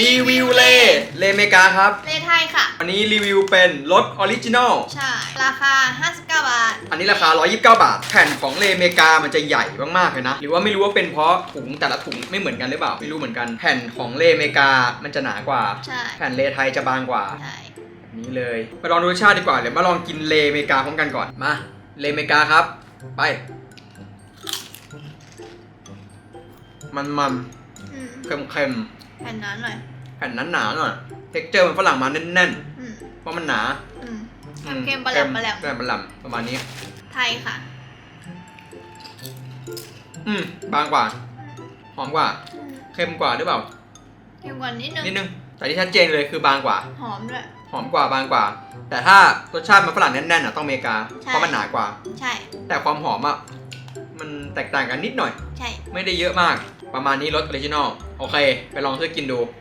รีวิวเลเลเมกาครับ เลไทยค่ะ อันนี้รีวิวเป็นรถออริจินอล ใช่ ราคา 59 บาท อันนี้ราคา 129 บาท แผ่นของเลเมกามันจะใหญ่มากๆเลยนะ หรือว่าไม่รู้ว่าเป็นเพราะถุงแต่ละถุงไม่เหมือนกันหรือเปล่า ไม่รู้เหมือนกัน แผ่นของเลเมกามันจะหนากว่า ใช่ แผ่นเลไทยจะบางกว่าใช่แบบนี้เลย มาลองดูรสชาติดีกว่า เดี๋ยวมาลองกินเลเมกาพร้อมกันก่อน มา เลเมกาครับ ไป มันมันอืมๆเค็มเค็ม แผ่นนั้นหน่อยๆแผ่นนั้นหนาๆหน่อยเท็กเจอร์มันฝรั่งมาแน่นอืมๆ เพราะมันหนาอืมอืเค็มๆปลาแหลมปลาแหลมเค็มปลาแหลมประมาณนี้ ไทยค่ะ อืม บางกว่า หอมกว่าอืมเค็มกว่าหรือเปล่า เค็มกว่านิดนึง นิดนึง แต่ที่ชัดเจนเลยคือบางกว่า หอมด้วย หอมกว่าบางกว่า แต่ถ้ารสชาติมันฝรั่งแน่นๆอะต้องอเมริกา ใช่ เพราะมันหนากว่า ใช่ แต่ความหอมอะ มันแตกต่างกันนิดหน่อย ใช่ ไม่ได้เยอะมาก ประมาณนี้รสออริจินอล โอเค ไปลองซื้อกินดู